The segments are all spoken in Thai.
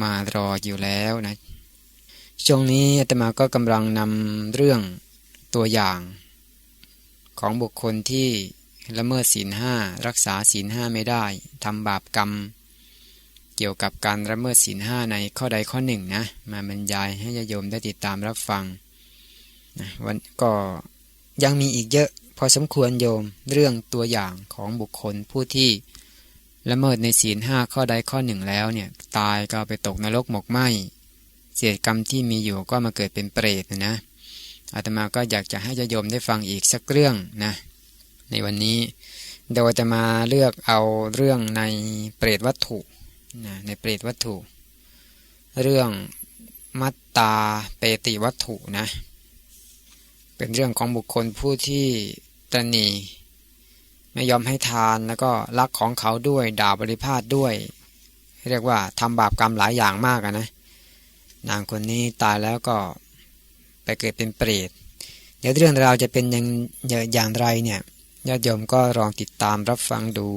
มารออยู่แล้วนะช่วงนี้อาตมาก็กำลังนำเรื่องตัวอย่างของบุคคลที่ละเมิดศีลห้ารักษาศีลห้าไม่ได้ทำบาปกรรม เกี่ยวกับการละเมิดศีลห้าในข้อใดข้อหนึ่งนะ มาบรรยายให้ญาโยมได้ติดตามรับฟังนะวันก็ยังมีอีกเยอะพอสมควรโยมเรื่องตัวอย่างของบุคคลผู้ที่ ละเมิดในศีลห้าข้อใดข้อหนึ่งแล้วเนี่ยตายก็ไปตกนรกหมกไหมเสียกรรมที่มีอยู่ก็มาเกิดเป็นเปรตนะอาตมาก็อยากจะให้ญาโยมได้ฟังอีกสักเรื่องนะในวันนี้โดยจะมาเลือกเอาเรื่องในเปรตวัตถุนะในเปรตวัตถุ เรื่องมัตตาเปติวัตถุนะเป็นเรื่องของบุคคลผู้ที่ตนี ไม่ยอมให้ทานแล้วก็รักของเขาด้วยด่าบริพาทด้วย เรียกว่าทำบาปกรรมหลายอย่างมากนะ นางคนนี้ตายแล้วก็ไปเกิดเป็นเปรตเดี๋ยวเรื่องราวจะเป็นอย่างอย่างไรเนี่ยญาติโยมก็ลองติดตามรับฟังดู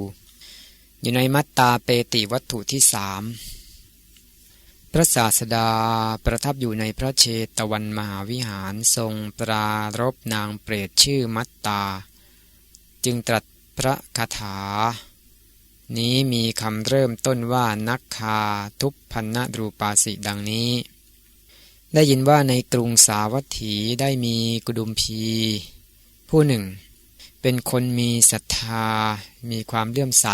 อยู่ในมัตตาเปติวัตถุที่สามพระศาสดาประทับอยู่ในพระเชตวันมหาวิหารทรงปรารบนางเปรตชื่อมัตตา จึงตรัส พระคาถา นี้มีคำเริ่มต้นว่านักคาทุพพันนรูปาสิดังนี้ ได้ยินว่าในกรุงสาวัตถีได้มีกุดุมพี ผู้หนึ่ง เป็นคนมีศรัทธา มีความเลื่อมใส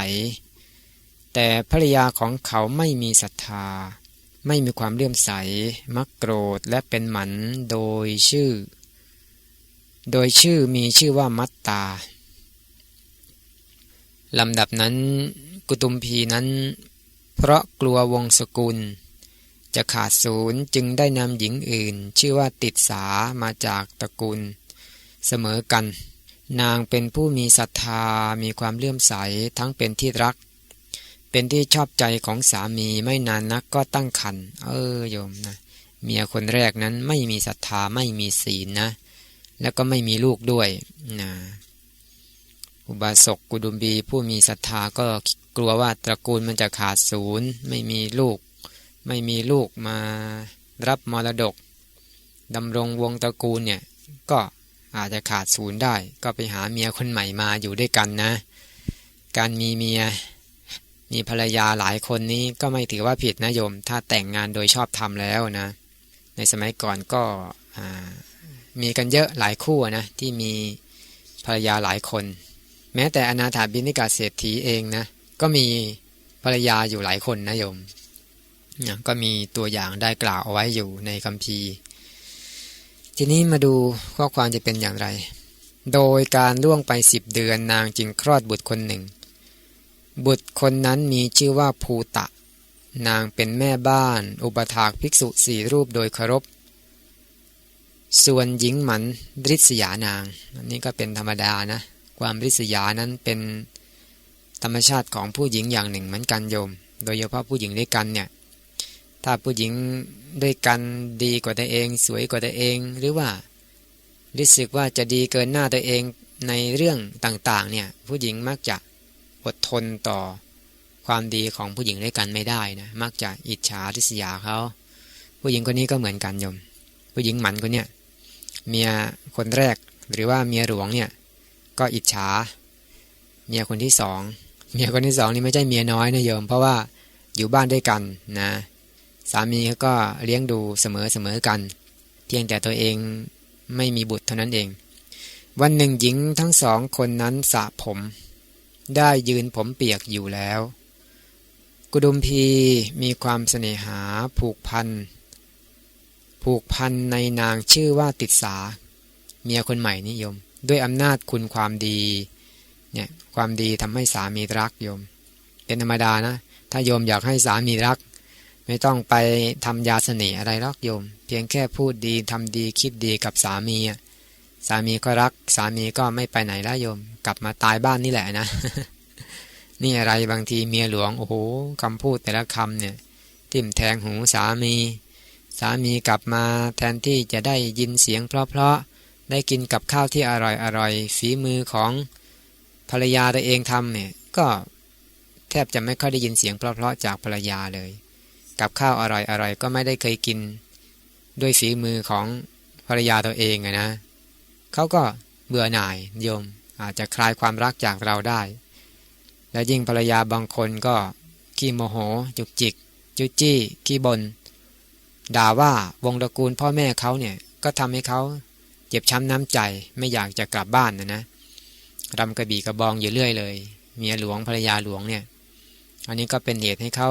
แต่ภรรยาของเขาไม่มีศรัทธา ไม่มีความเลื่อมใส มักโกรธและเป็นหมันโดยชื่อ โดยชื่อมีชื่อว่ามัตตา ลำดับนั้นกุตุมพีนั้น เพราะกลัววงสกุล จะขาดศูนย์จึงได้นำหญิงอื่น ชื่อว่าติดสามาจากตระกูล เสมอกัน นางเป็นผู้มีศรัทธามีความเลื่อมใสทั้งเป็นที่รัก เป็นที่ชอบใจของสามีไม่นานนักก็ตั้งคันเออโยมนะเมียคนแรกนั้นไม่มีศรัทธาไม่มีศีลนะ แล้วก็ไม่มีลูกด้วยนะ อุบาสกกุดุมบีผู้มีศรัทธาก็กลัวว่าตระกูลมันจะขาดศูนย์ ไม่มีลูก ไม่มีลูกมารับมรดกดำรงวงตระกูลเนี่ยก็อาจจะขาดศูนย์ได้ ก็ไปหาเมียคนใหม่มาอยู่ด้วยกันนะ การมีเมียมีภรรยาหลายคนนี้ก็ไม่ถือว่าผิดนะโยม ถ้าแต่งงานโดยชอบทำแล้วนะ ในสมัยก่อนก็มีกันเยอะหลายคู่นะที่มีภรรยาหลายคน แม้แต่อนาถาบินิกาเศรษฐีเองนะก็มีภรรยาอยู่หลายคนนะโยมนะก็มีตัวอย่างได้กล่าวเอาไว้อยู่ในคัมภีร์ทีนี้มาดูข้อความจะเป็นอย่างไร โดยการล่วงไปสิบเดือนนางจึงคลอดบุตรคนหนึ่ง บุตรคนนั้นมีชื่อว่าภูตะ นางเป็นแม่บ้าน อุปถากภิกษุสี่รูปโดยเคารพ ส่วนหญิงหมันดริษยานาง อันนี้ก็เป็นธรรมดานะ ความริษยานั้นเป็นธรรมชาติของผู้หญิงอย่างหนึ่งเหมือนกันโยม โดยเฉพาะผู้หญิงด้วยกันเนี่ย ถ้าผู้หญิงด้วยกันดีกว่าตัวเอง สวยกว่าตัวเอง หรือว่ารู้สึกว่าจะดีเกินหน้าตัวเองในเรื่องต่างๆเนี่ยผู้หญิงมักจะอดทนต่อความดีของผู้หญิงด้วยกันไม่ได้นะมักจะอิจฉาริษยาเขาผู้หญิงคนนี้ก็เหมือนกันโยม ผู้หญิงหมันคนเนี้ยเมียคนแรกหรือว่าเมียหลวงเนี่ย ก็อิจฉา เมียคนที่สองเมียคนที่สองนี่ไม่ใช่เมียน้อยนะโยม เพราะว่าอยู่บ้านด้วยกันนะสามีเขาก็เลี้ยงดูเสมอเสมอกัน เพียงแต่ตัวเองไม่มีบุตรเท่านั้นเอง วันหนึ่งหญิงทั้งสองคนนั้นสระผม ได้ยืนผมเปียกอยู่แล้ว กุดุมพีมีความเสน่หาผูกพัน ผูกพันในนางชื่อว่าติดสา เมียคนใหม่นิยม ด้วยอำนาจคุณความดีเนี่ยความดีทำให้สามีรักโยม เป็นธรรมดานะ ถ้าโยมอยากให้สามีรัก ไม่ต้องไปทำยาเสน่ห์อะไรหรอกโยม เพียงแค่พูดดีทำดีคิดดีกับสามีสามีก็รัก สามีก็ไม่ไปไหนแล้วโยม กลับมาตายบ้านนี่แหละนะ นี่อะไรบางทีเมียหลวงโอ้โหคำพูดแต่ละคำเนี่ยทิ่มแทงหูสามี สามีกลับมาแทนที่จะได้ยินเสียงเพราะๆ ได้กินกับข้าวที่อร่อยอร่อยฝีมือของภรรยาตัวเองทำเนี่ยก็แทบจะไม่ค่อยได้ยินเสียงเพราะๆจากภรรยาเลย กับข้าวอร่อยอร่อยก็ไม่ได้เคยกิน ด้วยฝีมือของภรรยาตัวเองนะเขาก็เบื่อหน่ายโยมอาจจะคลายความรักจากเราได้ และยิ่งภรรยาบางคนก็ขี้โมโห จุกจิก จุจี้ขี้บนด่าว่าวงตระกูลพ่อแม่เขาเนี่ยก็ทำให้เขา เจ็บช้ำน้ำใจไม่อยากจะกลับบ้านนะนะรำกระบี่กระบองอยู่เรื่อยเลย เมียหลวงภรรยาหลวงเนี่ย อันนี้ก็เป็นเหตุให้เขา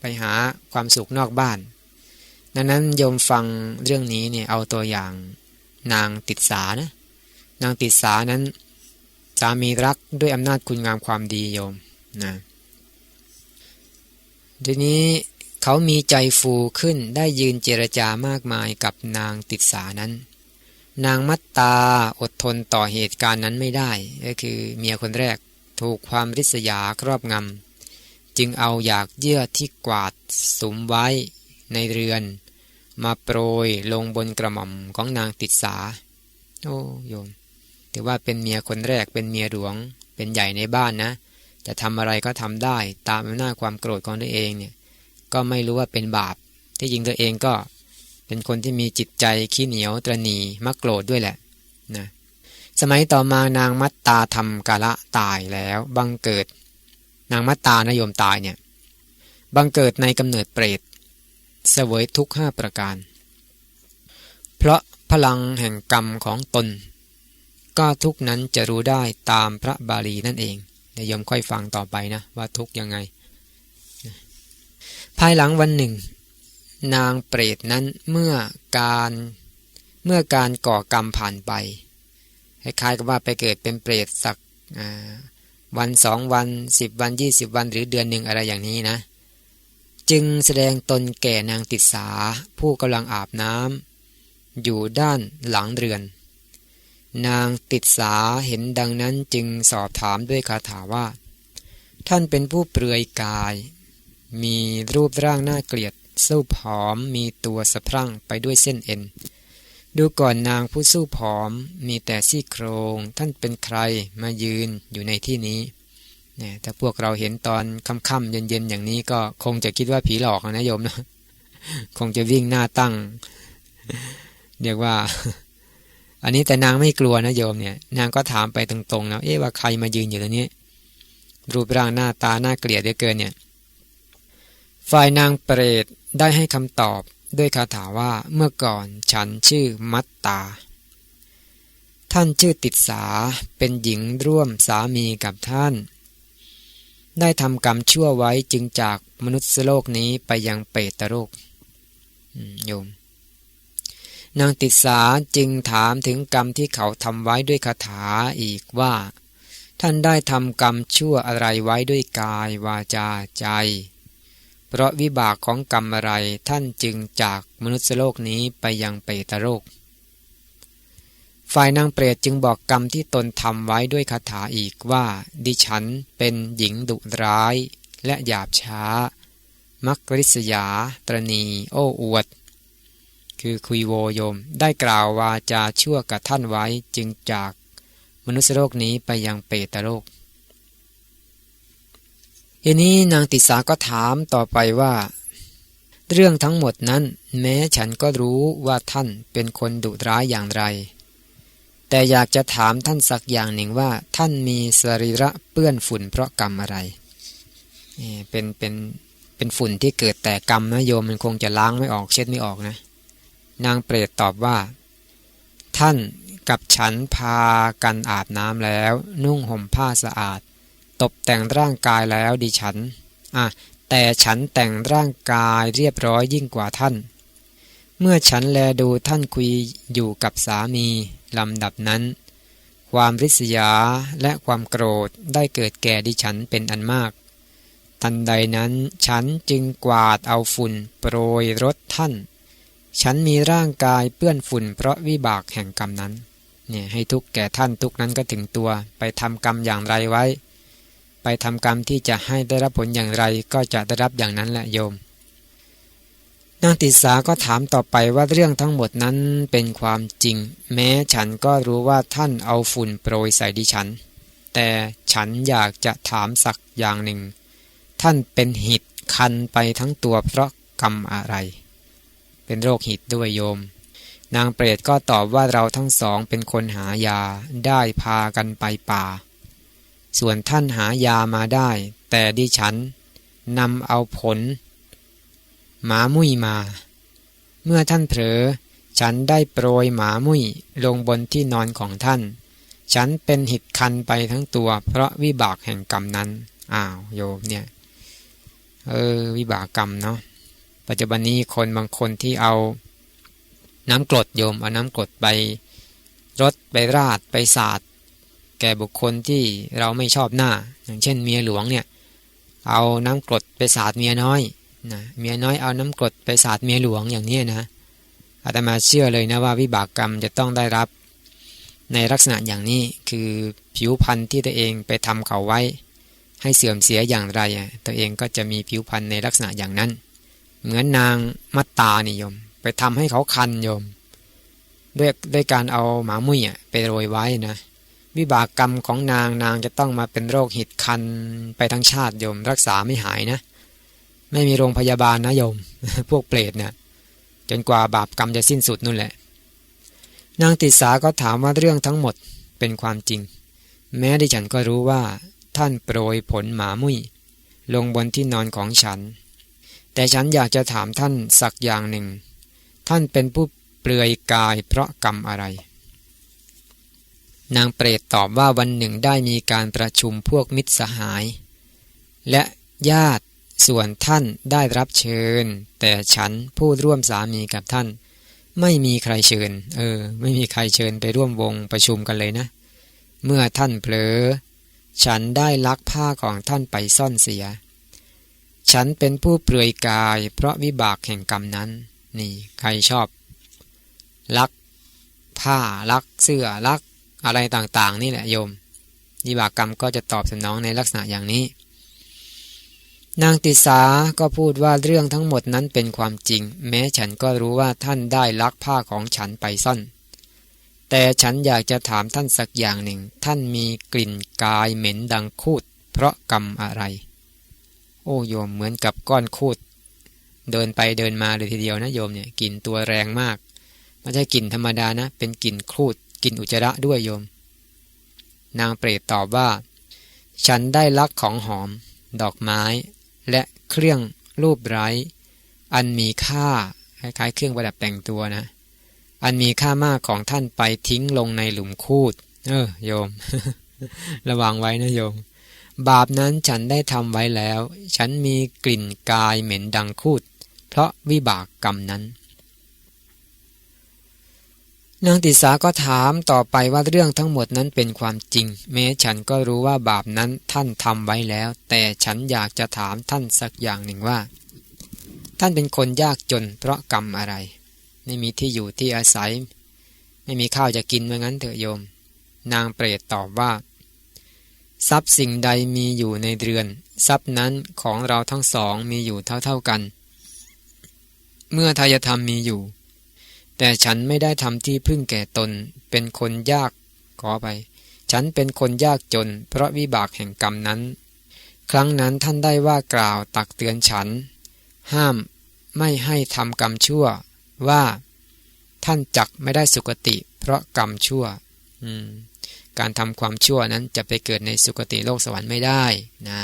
ไปหาความสุขนอกบ้าน ดังนั้นโยมฟังเรื่องนี้เนี่ยเอาตัวอย่างนางติดสานะ นางติดสานั้นสามีรักด้วยอำนาจคุณงามความดีโยมนะทีนี้เขามีใจฟูขึ้นได้ยืนเจรจามากมายกับนางติดสานั้น นางมัตตาอดทนต่อเหตุการณ์นั้นไม่ได้ ก็คือเมียคนแรกถูกความริษยาครอบงำจึงเอาอยากเยื่อที่กวาดสุมไว้ในเรือน มาโปรยลงบนกระหม่อมของนางติดสา โอ้โยมถือว่าเป็นเมียคนแรกเป็นเมียหลวง เป็นใหญ่ในบ้านนะ จะทำอะไรก็ทำได้ตามอำนาจความโกรธของตัวเองเนี่ยก็ไม่รู้ว่าเป็นบาป ที่จริงตัวเองก็ เป็นคนที่มีจิตใจขี้เหนียวตรณีมักโกรธด้วยแหละนะสมัยต่อมานางมัตตาทำกาละตายแล้วบังเกิด นางมัตตานโยมตายเนี่ยบังเกิดในกำเนิดเปรตเสวยทุกห้าประการ เพราะพลังแห่งกรรมของตน ก็ทุกนั้นจะรู้ได้ตามพระบาลีนั่นเองเดี๋ยวยมค่อยฟังต่อไปนะ ว่าทุกยังไง ภายหลังวันหนึ่ง นางเปรตนั้นเมื่อการเมื่อการก่อกรรมผ่านไปคล้ายๆกับว่าไปเกิดเป็นเปรตสักวันสองวันสิบวันยี่สิบวันหรือเดือนหนึ่งอะไรอย่างนี้นะ จึงแสดงตนแก่นางติดสาผู้กำลังอาบน้ำอยู่ด้านหลังเรือน นางติดสาเห็นดังนั้นจึงสอบถามด้วยคาถาว่า ท่านเป็นผู้เปลือยกาย มีรูปร่างน่าเกลียด สู้ผอมมีตัวสะพรั่งไปด้วยเส้นเอ็น ดูก่อนนางผู้สู้ผอมมีแต่ซี่โครงท่านเป็นใครมายืนอยู่ในที่นี้เนี่ยถ้าพวกเราเห็นตอนค่ำๆเย็นๆอย่างนี้ก็คงจะคิดว่าผีหลอกนะโยมนะคงจะวิ่งหน้าตั้ง เรียกว่า อันนี้แต่นางไม่กลัวนะโยมเนี่ย นางก็ถามไปตรงๆนะเอ๊ะว่าใครมายืนอยู่ตรงนี้ รูปร่างหน้าตาหน้าเกลียดเหลือเกินเนี่ย ฝ่ายนางเปรต ได้ให้คำตอบด้วยคาถาว่าเมื่อก่อนฉันชื่อมัตตา ท่านชื่อติดสาเป็นหญิงร่วมสามีกับท่าน ได้ทำกรรมชั่วไว้จึงจากมนุษย์โลกนี้ไปยังเปตโลกโยม นางติดสาจึงถามถึงกรรมที่เขาทำไว้ด้วยคาถาอีกว่า ท่านได้ทำกรรมชั่วอะไรไว้ด้วยกายวาจาใจ เพราะวิบากของกรรมอะไรท่านจึงจากมนุษย์โลกนี้ไปยังเปตโลก ฝ่ายนางเปรตจึงบอกกรรมที่ตนทำไว้ด้วยคาถาอีกว่า ดิฉันเป็นหญิงดุร้ายและหยาบช้า มักริษยา ตรณี โอ้อวด คือคุยโวโยมได้กล่าววาจาชั่วกับท่านไว้จึงจากมนุษยโลกนี้ไปยังเปตโลก ทีนี้นางติสาก็ถามต่อไปว่า เรื่องทั้งหมดนั้น แม้ฉันก็รู้ว่าท่านเป็นคนดุร้ายอย่างไร แต่อยากจะถามท่านสักอย่างหนึ่งว่า ท่านมีสรีระเปื้อนฝุ่นเพราะกรรมอะไรเป็นเป็นเป็นฝุ่นที่เกิดแต่กรรมนะโยมมันคงจะล้างไม่ออกเช็ดไม่ออกนะ นางเปรตตอบว่า ท่านกับฉันพากันอาบน้ำแล้ว นุ่งห่มผ้าสะอาด ตบแต่งร่างกายแล้วดิฉันอะแต่ฉันแต่งร่างกายเรียบร้อยยิ่งกว่าท่าน เมื่อฉันแลดูท่านคุยอยู่กับสามีลำดับนั้น ความริษยาและความโกรธได้เกิดแก่ดิฉันเป็นอันมากทตันใดนั้นฉันจึงกวาดเอาฝุ่นโปรยรถท่าน ฉันมีร่างกายเปื้อนฝุ่นเพราะวิบากแห่งกรรมนั้นเนี่ยให้ทุกแก่ท่านทุกนั้นก็ถึงตัวไปทำกรรมอย่างไรไว้ ไปทำกรรมที่จะให้ได้รับผลอย่างไรก็จะได้รับอย่างนั้นแหละโยม นางติสาก็ถามต่อไปว่าเรื่องทั้งหมดนั้นเป็นความจริง แม้ฉันก็รู้ว่าท่านเอาฝุ่นโปรยใส่ดิฉัน แต่ฉันอยากจะถามสักอย่างหนึ่ง ท่านเป็นหิดคันไปทั้งตัวเพราะกรรมอะไร เป็นโรคหิดด้วยโยมนางเปรตก็ตอบว่าเราทั้งสองเป็นคนหายาได้พากันไปป่า ส่วนท่านหายามาได้ แต่ดิฉันนำเอาผล หมามุ้ยมา เมื่อท่านเผลอฉันได้โปรยหมามุ้ยลงบนที่นอนของท่าน ฉันเป็นหิดคันไปทั้งตัว เพราะวิบากแห่งกรรมนั้น อ้าวโยมเนี่ย เออ วิบากกรรมเนาะ ปัจจุบันนี้คนบางคนที่เอา น้ำกรดโยม เอาน้ำกรดไปรดไปราดไปสาด แก่บุคคลที่เราไม่ชอบหน้า อย่างเช่นเมียหลวงเนี่ยเอาน้ำกรดไปสาดเมียน้อยนะเมียน้อยเอาน้ำกรดไปสาดเมียหลวงอย่างนี้นะอาตมาเชื่อเลยนะว่าวิบากกรรมจะต้องได้รับ ในลักษณะอย่างนี้คือผิวพันธุ์ที่ตัวเองไปทำเขาไว้ ให้เสื่อมเสียอย่างไรตัวเองก็จะมีผิวพันธุ์ในลักษณะอย่างนั้น เหมือนนางมัตตานิยม ไปทำให้เขาคันโยมด้วยด้วยการเอาหมามุ้ยไปโรยไว้นะ วิบากกรรมของนางนางจะต้องมาเป็นโรคหิดคันไปทั้งชาติโยมรักษาไม่หายนะ ไม่มีโรงพยาบาลนะโยม พวกเปรตเนะี่ยจนกว่าบาปกรรมจะสิ้นสุดนู่นแหละ นางติสาก็ถามว่าเรื่องทั้งหมดเป็นความจริง แม้ดิฉันก็รู้ว่า ท่านโปรยผลหมามุ้ยลงบนที่นอนของฉัน แต่ฉันอยากจะถามท่านสักอย่างหนึ่ง ท่านเป็นผู้เปลือยกายเพราะกรรมอะไร นางเปรตตอบว่าวันหนึ่งได้มีการประชุมพวกมิตรสหาย และญาติส่วนท่านได้รับเชิญ แต่ฉันผู้ร่วมสามีกับท่าน ไม่มีใครเชิญ เออ ไม่มีใครเชิญไปร่วมวงประชุมกันเลยนะ เมื่อท่านเผลอ ฉันได้ลักผ้าของท่านไปซ่อนเสีย ฉันเป็นผู้เปลือยกาย เพราะวิบากแห่งกรรมนั้น นี่ ใครชอบ ลัก ผ้าลักเสื้อลัก อะไรต่างๆ นี่แหละโยมวิบากกรรมก็จะตอบสนองในลักษณะอย่างนี้ นางติสาก็พูดว่าเรื่องทั้งหมดนั้นเป็นความจริง แม้ฉันก็รู้ว่าท่านได้ลักผ้าของฉันไปซ่อนแต่ฉันอยากจะถามท่านสักอย่างหนึ่ง ท่านมีกลิ่นกายเหม็นดังคูด เพราะกรรมอะไร โอ้โยมเหมือนกับก้อนคูด เดินไปเดินมาเลยทีเดียวนะโยมเนี่ยกลิ่นตัวแรงมากไม่ใช่กลิ่นธรรมดานะ เป็นกลิ่นคูด กินอุจจาระด้วยโยม นางเปรตตอบว่า ฉันได้ลักของหอม ดอกไม้ และเครื่องรูปไร้ อันมีค่าคล้ายๆ เครื่องประดับแต่งตัวนะ อันมีค่ามากของท่านไปทิ้งลงในหลุมคูด เออ โยม ระวังไว้นะโยม บาปนั้นฉันได้ทำไว้แล้ว ฉันมีกลิ่นกายเหม็นดังคูด เพราะวิบากกรรมนั้น นางติสาก็ถามต่อไปว่าเรื่องทั้งหมดนั้นเป็นความจริง แม้ฉันก็รู้ว่าบาปนั้นท่านทำไว้แล้ว แต่ฉันอยากจะถามท่านสักอย่างหนึ่งว่า ท่านเป็นคนยากจนเพราะกรรมอะไร ไม่มีที่อยู่ที่อาศัย ไม่มีข้าวจะกินเมื่องั้นเถอะโยม นางเปรตตอบว่า ทรัพย์สิ่งใดมีอยู่ในเรือน ทรัพย์นั้นของเราทั้งสองมีอยู่เท่าๆกัน เมื่อทายธรรมมีอยู่ แต่ฉันไม่ได้ทำที่พึ่งแก่ตน เป็นคนยากขอไป ฉันเป็นคนยากจน เพราะวิบากแห่งกรรมนั้น ครั้งนั้นท่านได้ว่ากล่าวตักเตือนฉัน ห้ามไม่ให้ทำกรรมชั่ว ว่า ท่านจักไม่ได้สุคติ เพราะกรรมชั่วการทำความชั่วนั้นจะไปเกิดในสุคติโลกสวรรค์ไม่ได้นะ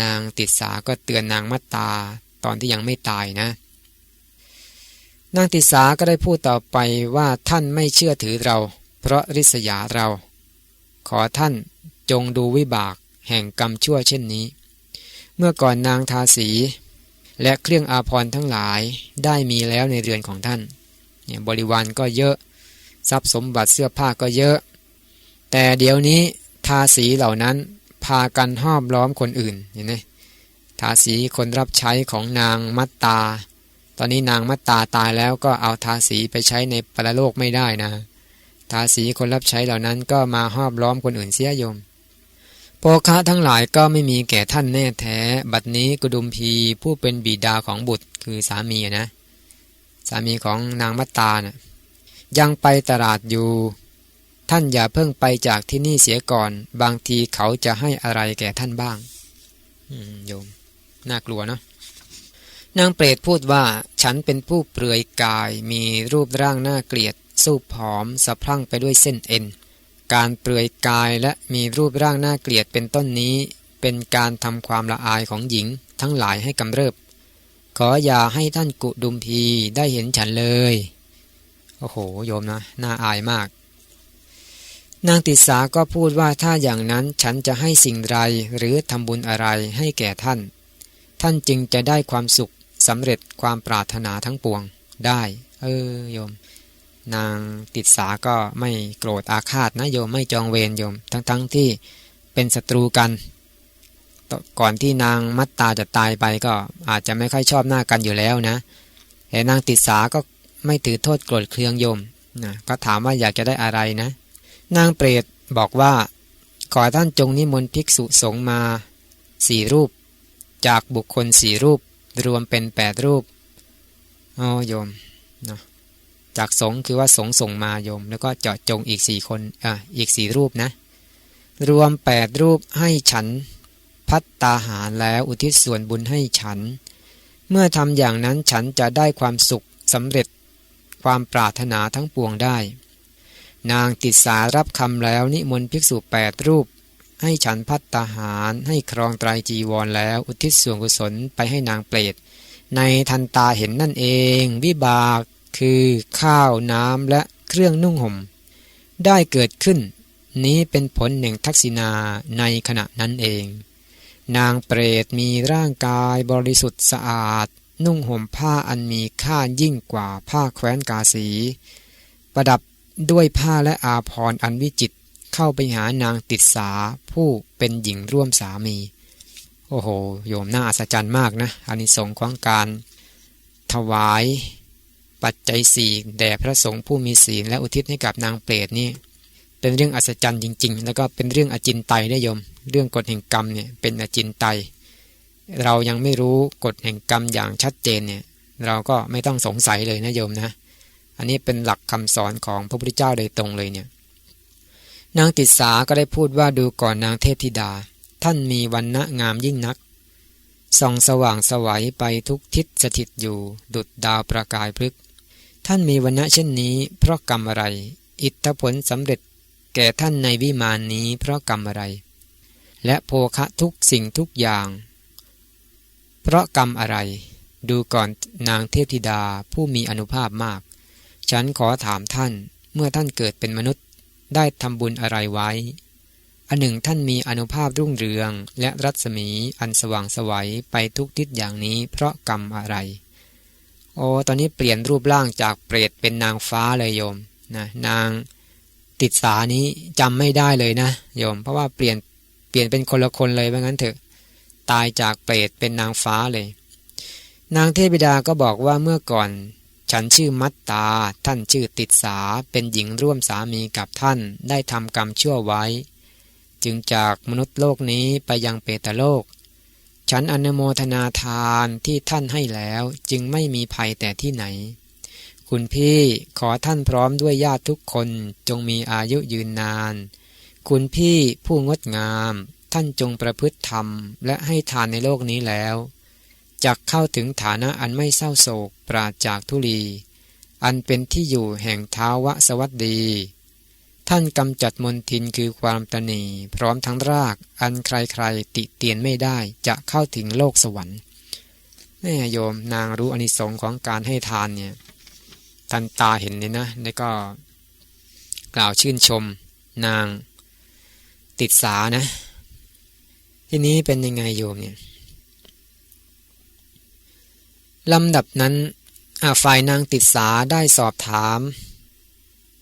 นางติดสาก็เตือนนางมัตตาตอนที่ยังไม่ตายนะ นางติสาก็ได้พูดต่อไปว่าท่านไม่เชื่อถือเรา เพราะริษยาเรา ขอท่านจงดูวิบากแห่งกรรมชั่วเช่นนี้ เมื่อก่อนนางทาสี และเครื่องอาภรณ์ทั้งหลายได้มีแล้วในเรือนของท่านเนี่ยบริวารก็เยอะ ทรัพย์สมบัติเสื้อผ้าก็เยอะ แต่เดี๋ยวนี้ทาสีเหล่านั้นพากันห้อมล้อมคนอื่นเห็นไหมททาสีคนรับใช้ของนางมัตตา ตอนนี้นางมัตตาตายแล้วก็เอาทาสีไปใช้ในปรโลกไม่ได้นะ ทาสีคนรับใช้เหล่านั้นก็มาหอบล้อมคนอื่นเสียโยมโภคะทั้งหลายก็ไม่มีแก่ท่านแน่แท้ บัดนี้กุดุมพีผู้เป็นบิดาของบุตรคือสามีนะ สามีของนางมัตตานะ่ะยังไปตลาดอยู่ ท่านอย่าเพิ่งไปจากที่นี่เสียก่อน บางทีเขาจะให้อะไรแก่ท่านบ้างโยม น่ากลัวเนาะ นางเปรตพูดว่าฉันเป็นผู้เปลือยกายมีรูปร่างน่าเกลียด สูบผอมสะพรั่งไปด้วยเส้นเอ็น การเปลือยกายและมีรูปร่างน่าเกลียดเป็นต้นนี้ เป็นการทำความละอายของหญิงทั้งหลายให้กำเริบ ขออย่าให้ท่านกุดุมพีได้เห็นฉันเลย โอ้โห โยมนะ น่าอายมาก นางติสาก็พูดว่าถ้าอย่างนั้นฉันจะให้สิ่งไรหรือทำบุญอะไรให้แก่ท่าน ท่านจึงจะได้ความสุข สำเร็จความปรารถนาทั้งปวงได้ เออโยม นางติดสาก็ไม่โกรธอาฆาตนะโยมไม่จองเวรโยม ทั้งๆทที่เป็นศัตรูกันก่อนที่นางมัตตาจะตายไปก็อาจจะไม่ค่อยชอบหน้ากันอยู่แล้วนะแต่นางติดสาก็ไม่ถือโทษโกรธเคืองโยมนะก็ถามว่าอยากจะได้อะไรนะ นางเปรตบอกว่า ขอท่านจงนิมนต์ภิกษุสงฆ์มาสี่รูป จากบุคคลสี่รูป รวมเป็นแปดรูปอ๋อโยมเนาะจากสงคือว่าสงส่งมาโยม แล้วก็เจาะจงอีกสี่คนอะอีกสี่รูปนะ รวมแปดรูปให้ฉันพัตตาหารแล้วอุทิศส่วนบุญให้ฉัน เมื่อทำอย่างนั้นฉันจะได้ความสุขสำเร็จความปรารถนาทั้งปวงได้ นางติดสารับคำแล้วนิมนต์ภิกษุแปดรูป ให้ฉันพัตตาหารให้ครองไตรจีวรแล้วอุทิศส่วนกุศลไปให้นางเปรตในทันตาเห็นนั่นเอง วิบากคือข้าวน้ำและเครื่องนุ่งห่ม ได้เกิดขึ้น นี้เป็นผลหนึ่งทักษิณาในขณะนั้นเอง นางเปรตมีร่างกายบริสุทธิ์สะอาด นุ่งห่มผ้าอันมีค่ายิ่งกว่าผ้าแคว้นกาสี ประดับด้วยผ้าและอาภรณ์อันวิจิต เข้าไปหานางติดสาผู้เป็นหญิงร่วมสามี โอ้โห โยมน่าอัศจรรย์มากนะอานิสงส์ของการ ถวาย ปัจจัยสี่แด่พระสงฆ์ผู้มีศีลและอุทิศให้กับนางเปรตนี่เป็นเรื่องอัศจรรย์จริง ๆ แล้วก็เป็นเรื่องอจินไตยได้ยม เรื่องกฎแห่งกรรมเนี่ยเป็นอจินไตยเรายังไม่รู้กฎแห่งกรรมอย่างชัดเจนเนี่ยเราก็ไม่ต้องสงสัยเลยนะโยมนะ อันนี้เป็นหลักคำสอนของพระพุทธเจ้าโดยตรงเลยเนี่ย นางติสาก็ได้พูดว่าดูก่อนนางเทพธิดา ท่านมีวันณะงามยิ่งนัก ส่องสว่างสวัยไปทุกทิศสถิตอยู่ ดุดดาวประกายพลึก ท่านมีวันณะเช่นนี้ เพราะกรรมอะไร อิทธผลสำเร็จแก่ท่านในวิมานนี้เพราะกรรมอะไร และโภคะทุกสิ่งทุกอย่าง เพราะกรรมอะไร ดูก่อนนางเทพธิดาผู้มีอนุภาพมาก ฉันขอถามท่านเมื่อท่านเกิดเป็นมนุษย์ ได้ทำบุญอะไรไว้ อันหนึ่งท่านมีอนุภาพรุ่งเรือง และรัศมีอันสว่างสวัยไปทุกทิศอย่างนี้เพราะกรรมอะไร โอ้ตอนนี้เปลี่ยนรูปร่างจากเปรตเป็นนางฟ้าเลยโยมนะนางติดสานี้จำไม่ได้เลยนะโยม เพราะว่าเปลี่ยนเปลี่ยนเป็นคนละคนเลยว่างั้นเถอะ ตายจากเปรตเป็นนางฟ้าเลย นางเทพบิดาก็บอกว่าเมื่อก่อน ฉันชื่อมัตตา ท่านชื่อติดสา เป็นหญิงร่วมสามีกับท่าน ได้ทำกรรมชั่วไว้ จึงจากมนุษย์โลกนี้ไปยังเปตโลก ฉันอนโมทนาทานที่ท่านให้แล้วจึงไม่มีภัยแต่ที่ไหน คุณพี่ขอท่านพร้อมด้วยญาติทุกคนจงมีอายุยืนนาน คุณพี่ผู้งดงาม ท่านจงประพฤติธรรม และให้ทานในโลกนี้แล้ว จักเข้าถึงฐานะอันไม่เศร้าโศกปราจากทุลี อันเป็นที่อยู่แห่งท้าวะสวัสดี ท่านกำจัดมนทินคือความตนีพร้อมทั้งราก อันใครๆติเตียนไม่ได้จะเข้าถึงโลกสวรรค์แม่โยมนางรู้อนิสงค์ของการให้ทานเนี่ยทันตาเห็นเนี่ยนะแล้วก็ กล่าวชื่นชม นางติดสานะ ทีนี้เป็นยังไงโยมเนี่ย ลำดับนั้นฝ่ายนางติดสาได้สอบถาม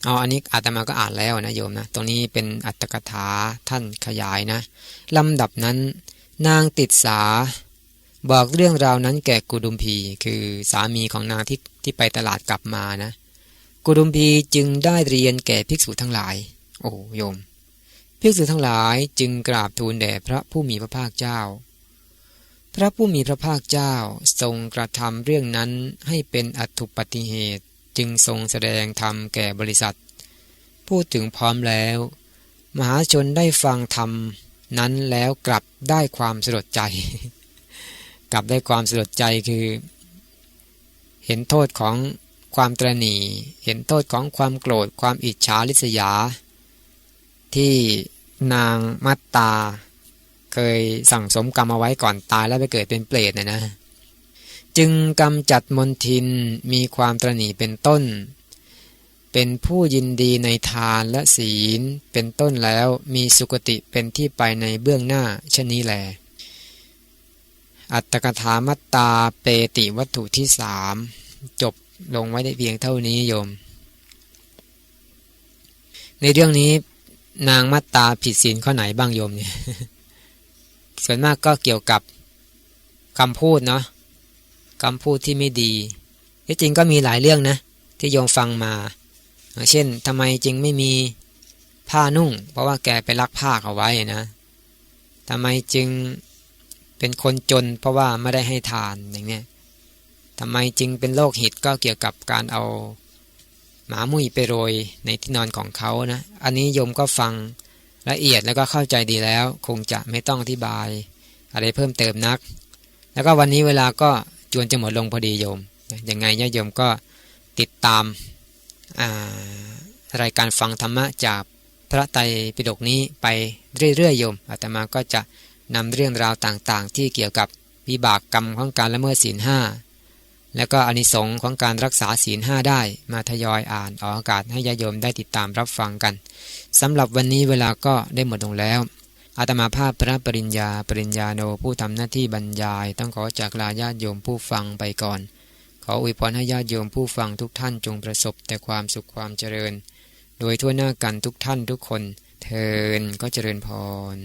เอาอันนี้อาตมาก็อ่านแล้วนะโยมนะ ตรงนี้เป็นอัตถกถาท่านขยายนะลำดับนั้น นางติดสา บอกเรื่องราวนั้นแก่กุดุมพี คือสามีของนางที่ที่ไปตลาดกลับมานะ กุดุมพีจึงได้เรียนแก่ภิกษุทั้งหลาย โอ้โยม ภิกษุทั้งหลายจึงกราบทูลแด่พระผู้มีพระภาคเจ้า พระผู้มีพระภาคเจ้าทรงกระทำเรื่องนั้นให้เป็นอัตุปฏิเหตุจึงทรงแสดงธรรมแก่บริษัท พูดถึงพร้อมแล้ว มหาชนได้ฟังธรรมนั้นแล้วกลับได้ความสลดใจ กลับได้ความสลดใจคือ เห็นโทษของความตรณีเห็นโทษของความโกรธความอิจฉาริษยา ที่นางมัตตา เคยสั่งสมกรรมเอาไว้ก่อนตายแล้วไปเกิดเป็นเปรตนะนะ จึงกำจัดมนทินมีความตรณีเป็นต้น เป็นผู้ยินดีในทานและศีลเป็นต้นแล้วมีสุคติเป็นที่ไปในเบื้องหน้าเช่นนี้แหลอัตตกถามัตตาเปติวัตถุที่สามจบลงไว้ได้เพียงเท่านี้โยม ในเรื่องนี้นางมัตตาผิดศีลข้อไหนบ้างโยมเนี่ย ส่วนมากก็เกี่ยวกับคำพูดเนาะคำพูดที่ไม่ดีที่จริงก็มีหลายเรื่องนะ ที่โยมฟังมา เช่นทำไมจึงไม่มีผ้านุ่ง เพราะว่าแกไปลักผ้าเอาไว้นะทำไมจึงเป็นคนจน เพราะว่าไม่ได้ให้ทานอย่างเนี้ยทำไมจึงเป็นโรคหิดก็เกี่ยวกับการเอาหมามุ้ยไปโรยในที่นอนของเขานะ อันนี้โยมก็ฟัง ละเอียดแล้วก็เข้าใจดีแล้ว คงจะไม่ต้องอธิบาย อะไรเพิ่มเติมนัก แล้วก็วันนี้เวลาก็จวนจะหมดลงพอดีโยมยังไงญาติโยมก็ติดตามรายการฟังธรรมะจากพระไตรปิฎกนี้ไปเรื่อยๆโยมอาตมาก็จะนำเรื่องราวต่างๆ ที่เกี่ยวกับวิบากกรรมของการละเมิดศีลห้า แล้วก็อนิสงค์ของการรักษาศีลห้าได้มาทยอยอ่านออกอากาศให้ญาโยมได้ติดตามรับฟังกันสำหรับวันนี้เวลาก็ได้หมดลงแล้วอาตมาภาพพระปริญญาปริญญาโนผู้ทำหน้าที่บรรยาย ต้องขอจากลาญาติโยมผู้ฟังไปก่อน ขออวยพรให้ญาติโยมผู้ฟังทุกท่านจงประสบแต่ความสุขความเจริญ โดยทั่วหน้ากันทุกท่านทุกคน เทินก็เจริญพร